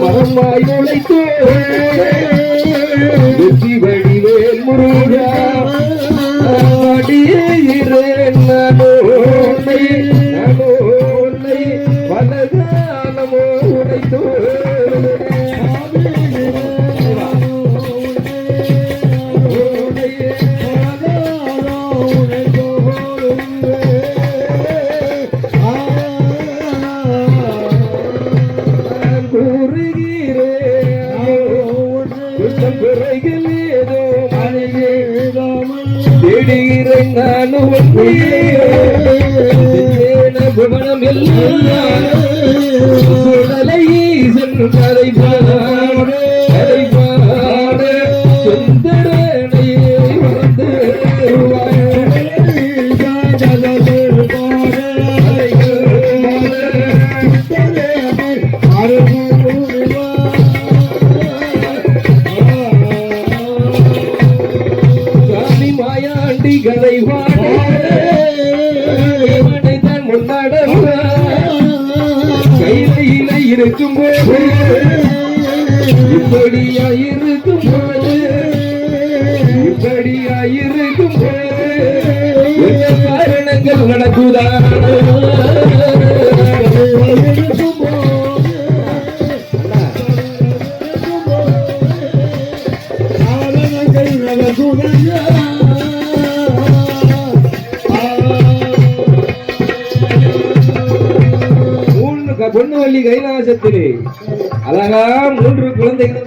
மரம் வாய் உழைத்தோம் கதை ஸ்ரீ கைலாசத்திலே அழகா மூன்று குழந்தைகள்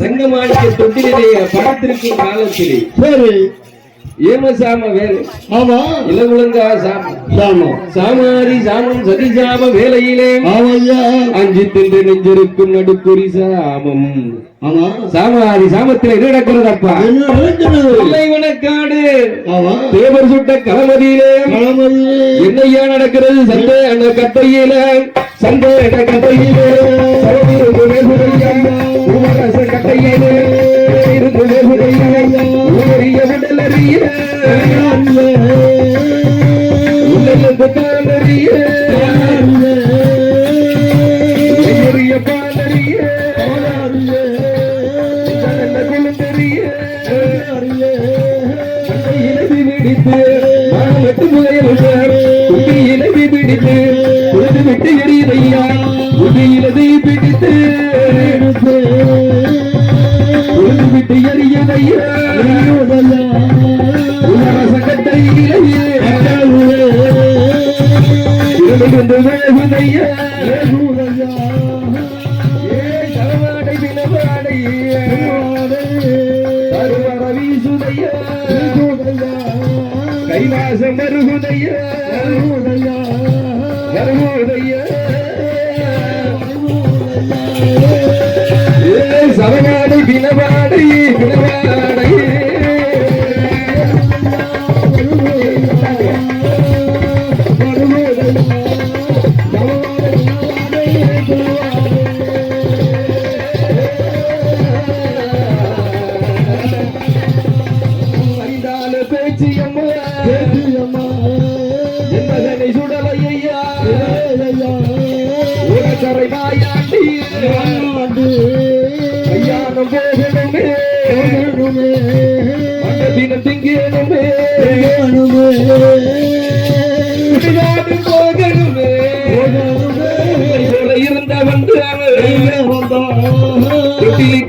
தங்க மாணிக்க தொட்டிலே படத்திற்கும் காலத்திலே. சரி. ஏம சாம வேறு? ஆமா. இளங்குளங்கா சாம. சாமம் சாமாரி சாமம் சதிசாம வேலையிலே. ஆமையா அஞ்சு தின்று நெஞ்சிருக்கும் சாமம். ஆமா. சாமாரி சாமத்தில் எது நடக்கிறதப்பா? வணக்காடு தேவர் சுட்ட களமதியிலே. என்னையா நடக்கிறது? சண்டை அந்த கத்தையில. சண்டை கத்தையிலே. கட்டையிலே காணறியே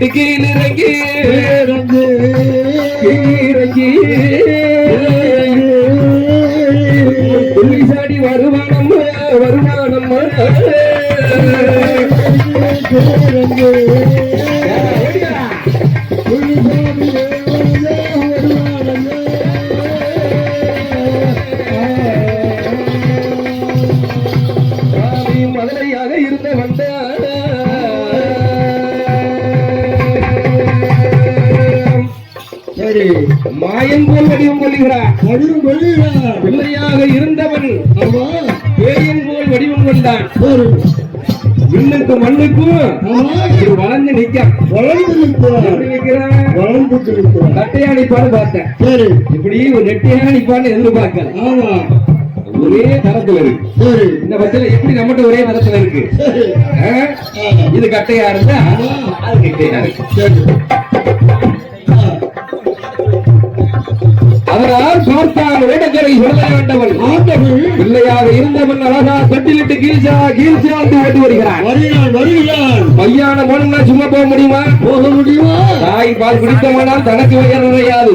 ಟಿಕಿ ನಿರಗಿ மாயன் போல் வடிவம் கொள்கிறார் வடிவம் கொள்கிறார் பிள்ளையாக இருந்தவன் பேயன் போல் வடிவம் கொண்டான். விண்ணுக்கு மண்ணுக்கும் வளர்ந்து நிக்க வளர்ந்து வளர்ந்து கட்டையா நிப்பான்னு பார்த்தேன். இப்படி ஒரு நெட்டையா நிப்பான்னு எதிர்பார்க்கல. ஆமா ஒரே தரத்துல இருக்கு. இந்த பட்சத்துல எப்படி நம்மகிட்ட ஒரே தரத்துல இருக்கு? இது கட்டையா இருந்தா அது கட்டையா இருக்கு. சரி அதனால் பார்த்தான் வேடக்கரை சொல்ல வேண்டவன். ஆண்டவன் பிள்ளையாக இருந்தவன் அழகா கட்டிலிட்டு கீழ்ச்சா கீழ்ச்சாந்து ஓட்டி வருகிறான். வருகிறான் வருகிறான். பையான போனா சும்மா போக முடியுமா? போக முடியுமா? தாய் பால் குடித்தமானால் தனக்கு உயர் நிறையாது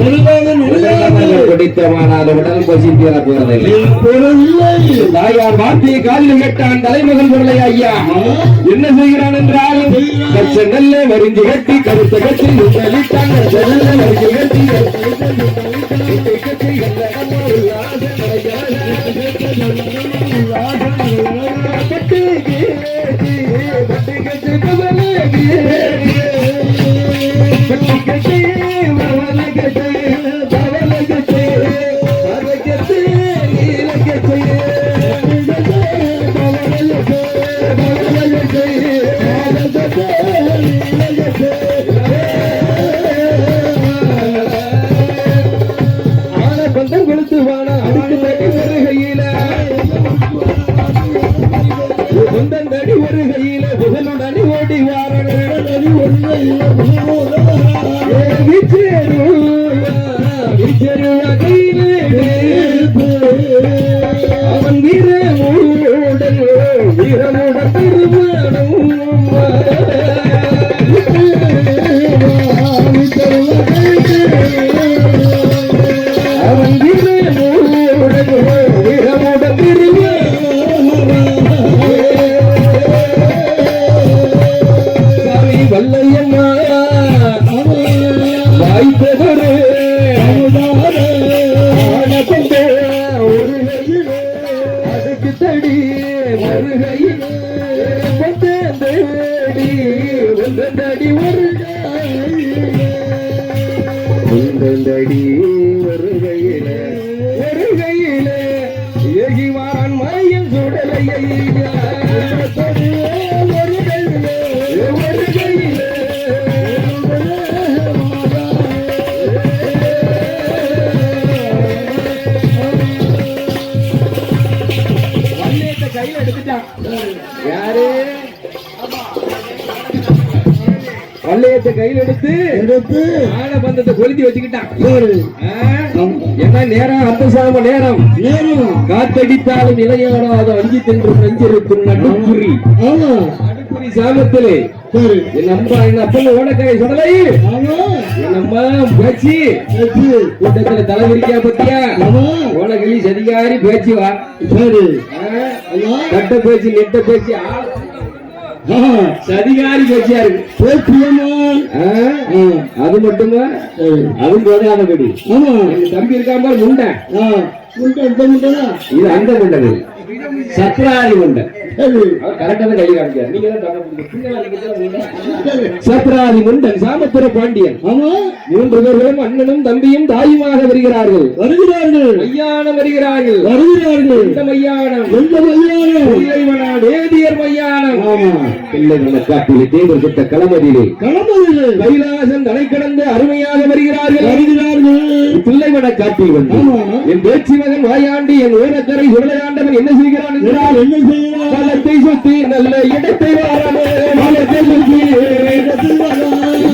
குடித்தமானால் உடல் பசித்திர போறதில்லை போறதில்லை தாயார் வார்த்தையை காலில் கேட்டான் தலைமகன் பொருளை ஐயா என்ன செய்கிறான் என்றால் கச்ச நெல்ல வரிஞ்சு கட்டி கருத்த கட்டி நுழைத்தான் கச்ச நெல்ல வரிஞ்சு கட்டி கருத்த கட்டி வீரே ஒன்றடி ஒரு ஒன்றடி வல்லியத்தை கையில எடுத்து எடுத்து ஆன பந்தத்தை கொளுத்தி வச்சுக்கிட்டான்? என்ன நேரம்? அந்த சாம நேரம். நேரம். காத்தடித்தாலும் இளையாடாத அஞ்சி தின்று நஞ்சிருக்கும் நடுக்குறி. நடுக்குறி சாமத்திலே. என் அம்மா என் அப்பன் என் அம்மா பேச்சு. கூட்டத்துல தலைவிரிக்கா பத்தியா? ஆமா. ஓடகளி சதிகாரி பேச்சு வா. கட்ட பேச்சு நெட்ட பேச்சு சதிகாரி பேச்சியா இருக்கு? ஆ அது மட்டுமா? சரி அதுவும் போதாதபடி ஆமா. எங்க தம்பி இருக்காம பாரு முண்டை. ஆ. முட்டை எடுத்த முட்டைனா இது அந்த முண்டை தான் முண்டை. சத்ராதி முண்டன் பாண்டியன். மூன்று பேர்களும் அண்ணனும் தம்பியும் தாயுமாக வருகிறார்கள். வருகிறார்கள். மையானம் வருகிறார்கள். வருகிறார்கள். இந்த மையானம். எந்த கல்யாணம் பிள்ளைவனா தேதியர் மையானம். ஆமா. பிள்ளைவன காட்டிலே தேவர் சுட்ட களமதிலே. கடமையிலே கைலாசம் தலை கடந்து அருமையாக வருகிறார்கள். வருகிறார்கள். பிள்ளைவன காட்டில் வந்து என் பேச்சு மகன் வாயாண்டி என் ஓரக்கரை சுடலையாண்டவன் என்ன செய்கிறான்? என்றால் என்ன செய்யலாம் பலத்தை சுத்தி நல்ல இடத்தை பலத்தை சுத்தி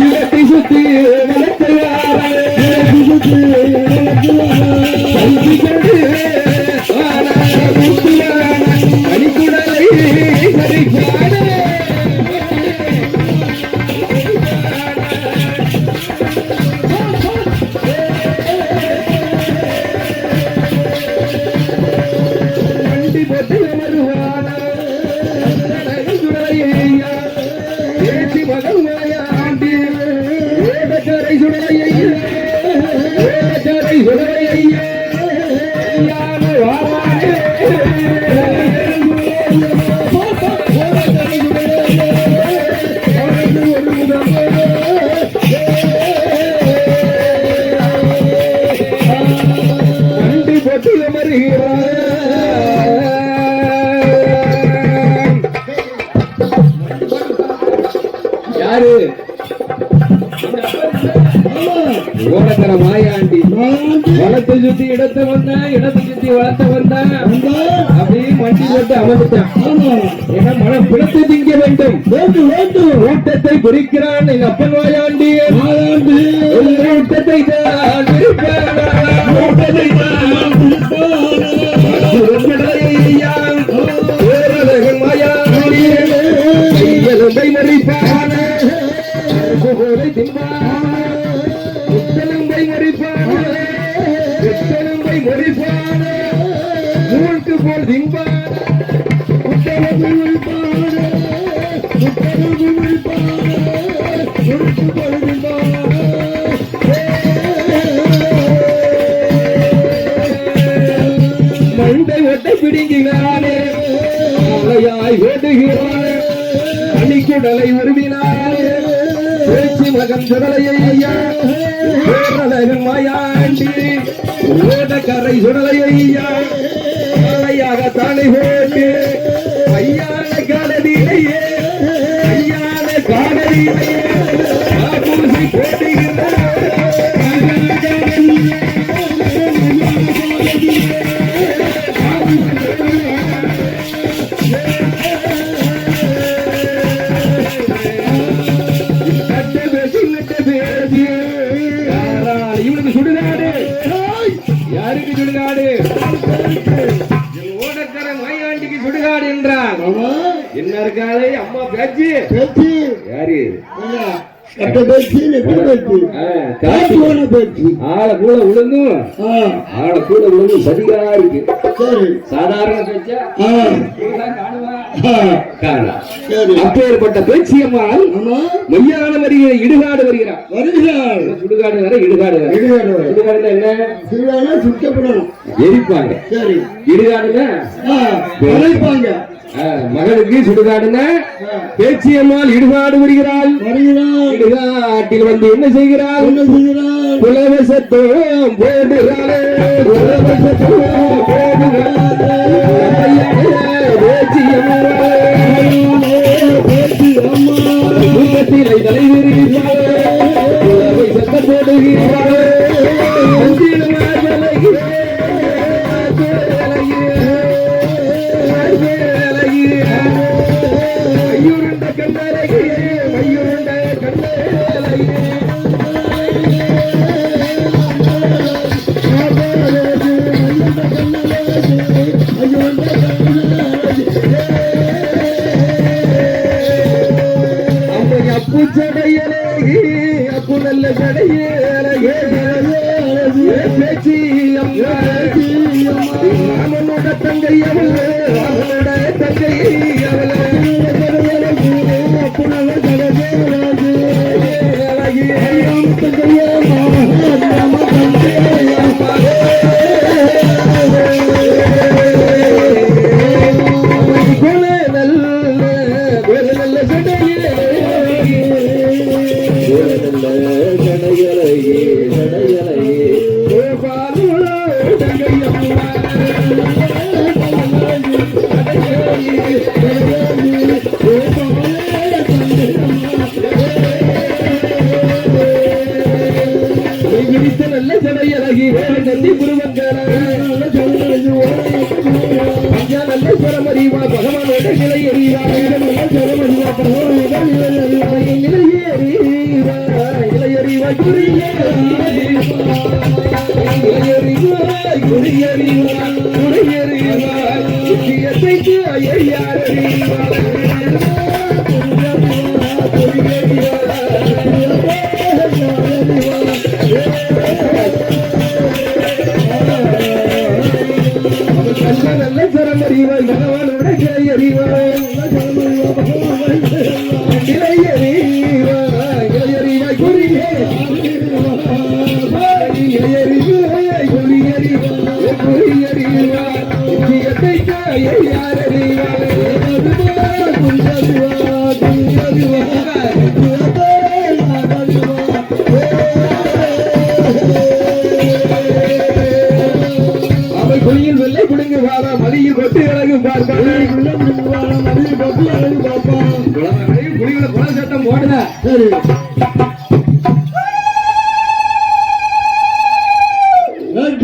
இடத்தை சுத்தி வளத்தை மாயாண்டி மாயாண்டி. வளத்தை சுத்தி இடத்தை வந்தா இடத்தை சுத்தி வளத்தை வந்தா. வந்தா அப்படியே மண்டி போட்டு அமர்ந்துட்டான். ஏன்னா மனம் பிளத்து திங்க வேண்டும். ஊட்டத்தை குறிக்கிறான் எங்க அப்பன் வாயாண்டி மாயாண்டி. மண்டை மூளையாய் வேண்டுகிறானே அணிக்குடலை உருவினானே பேச்சு மகன் சுடலையை ஐயா பேரழகன் மாயாண்டி ஓடக்கரை சுடலையை ஐயா மலையாக தானே போட்டு பேச்சு பேச்சு யாரு? கட்ட பேச்சு நெட்ட பேச்சு. காசு போன பேச்சு. ஆளை கூட விழுந்தும் ஆளை கூட விழுந்தும் சதிகா இருக்கு. சரி. சாதாரண பேச்சா? அப்பேற்பட்ட பேச்சியம்மாள் மையான வருகிற இடுகாடு வருகிறார் வருகிறார் சுடுகாடு வேற இடுகாடு வேற. இடுகாடு. இடுகாடுல என்ன? திருவிழா சுத்தப்படணும் எரிப்பாங்க. சரி. இடுகாடுன்னா ஆ. உழைப்பாங்க மகளுக்கு சுடுகாடுன்னா ஆ, பேச்சியம்மாள் இடுகாடு வருகிறாள். இடுகாட்டில் வந்து என்ன செய்கிறாள்? புலவசத்தோம் போடுகிறாளே. புலவசத்தோம் போடுகிறாளே. பேச்சியம்மாளே.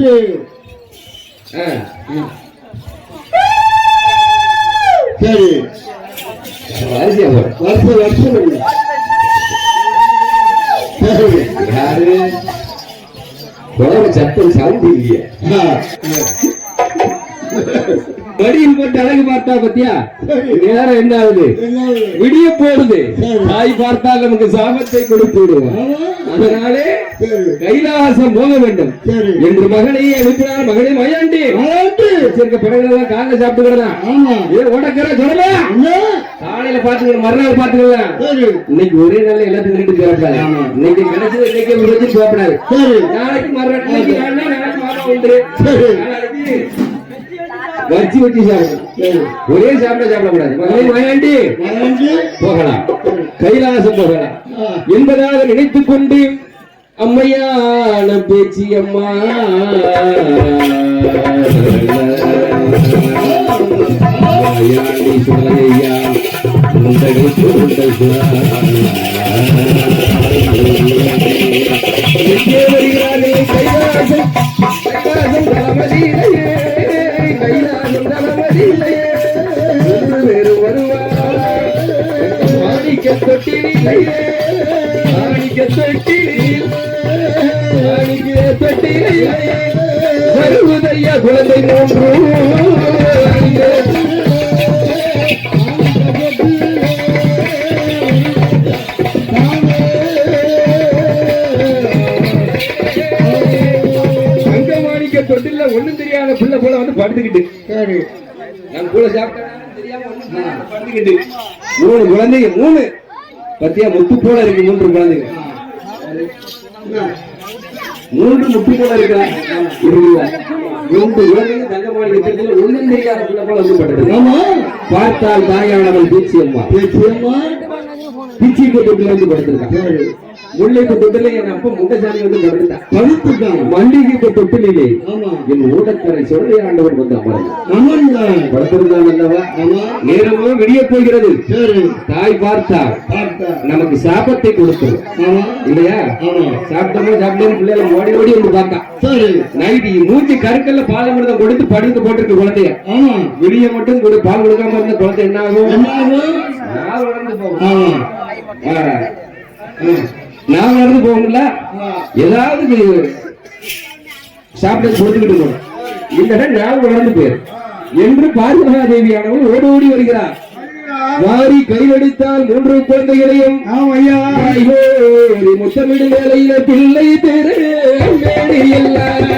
இது சரி. வரிசையா வரிசை வரிசை. யாரு? சத்தம் சவுண்ட் இல்லையா. மடியில் போட்டு அழகு பார்த்தா பத்தியா நேரம் என்ன ஆகுது? விடிய போடுது. தாய் பார்த்தால் நமக்கு சாபத்தை கொடுத்து விடுவோம். அதனாலே. கைலாசம் போக வேண்டும். என்று மகனையே அனுப்பினார் மகனே மயாண்டி. வச்சிருக்க பிறகுதான் காலைல சாப்பிட்டுக்கிறதா. ஏ உடக்கிற? காலையில பாத்துக்கலாம் மறுநாள் பாத்துக்கலாம். இன்னைக்கு ஒரே நாள்ல எல்லாத்தையும் நின்று ஆமா. இன்னைக்கு கிடைச்சது இன்னைக்கு போகக்கூடாது சரி. நாளைக்கு மறுநாள் நாளைக்கு மாதம். நாளைக்கு வச்சு வச்சு சாப்பிடணும். ஒரே சாப்பிட சாப்பிடக்கூடாது. போகலாம் கைலாசம் போகலாம். என்பதாக நினைத்துக் கொண்டு அம்மையான பேச்சு அம்மா முண்டகை சுருண்டை வருவதையா குழந்தை மூன்று தொட்டில ஒண்ணும் தெரியாத பிள்ளை போல வந்து படுத்துக்கிட்டு. சரி. நான் கூட சாப்பிட்டேன் தெரியாம ஒண்ணும் தெரியாம படுத்துக்கிட்டு. மூணு குழந்தைங்க மூணு. பத்தியா முத்து போல இருக்கு மூன்று குழந்தைங்க? மூன்று முத்து போல இருக்கா? மூன்று குழந்தைங்க தெரியாத பிள்ளை போல வந்து. பார்த்தால் தாயானவள் பீச்சி அம்மா பேச்சியம்மா. பிச்சி தொட்டில வந்து படுத்திருக்கான். முல்லைப்பு தொட்டில என் அப்பா முண்டசாமி வந்து படுத்துட்டான் படுத்துட்டான். மல்லிகை தொட்டிலே. என் ஊடக்கரை சொல்லை ஆண்டவர் வந்து அமர்ந்து ஆமாண்டா. படுத்திருந்தான் அல்லவா. நேரமோ விடிய போகிறது. தாய் பார்த்தார் பார்த்தா. நமக்கு சாபத்தை கொடுத்தது. இல்லையா. சாப்பிட்டோமோ சாப்பிட்டோம் பிள்ளைல ஓடி ஓடி வந்து பார்த்தா சரி. நைட்டு மூஞ்சி கருக்கல்ல பாலமிருதம் கொடுத்து படுத்து போட்டிருக்கு குழந்தைய. விடிய மட்டும் பால் கொடுக்காம இருந்த குழந்தை என்ன ஆகும் என்ன ஆகும்? நான் வளர்ந்து போகும் ஆமா. ஆ. ம். நான் வளர்ந்து போகும்ல ஆ. ஏதாவது சாப்பிட்டு கொடுத்துக்கிட்டு இல்லைன்னா நான் வளர்ந்து போயிரு என்று பார்வகாதேவியானவள் ஓடி ஓடி வருகிறார் வாரி கையடித்தால் மூன்று குழந்தைகளையும் ஆமா ஐயா. ஐயோடி முத்தமிடு வேலையில பிள்ளை தெரு எல்லாம்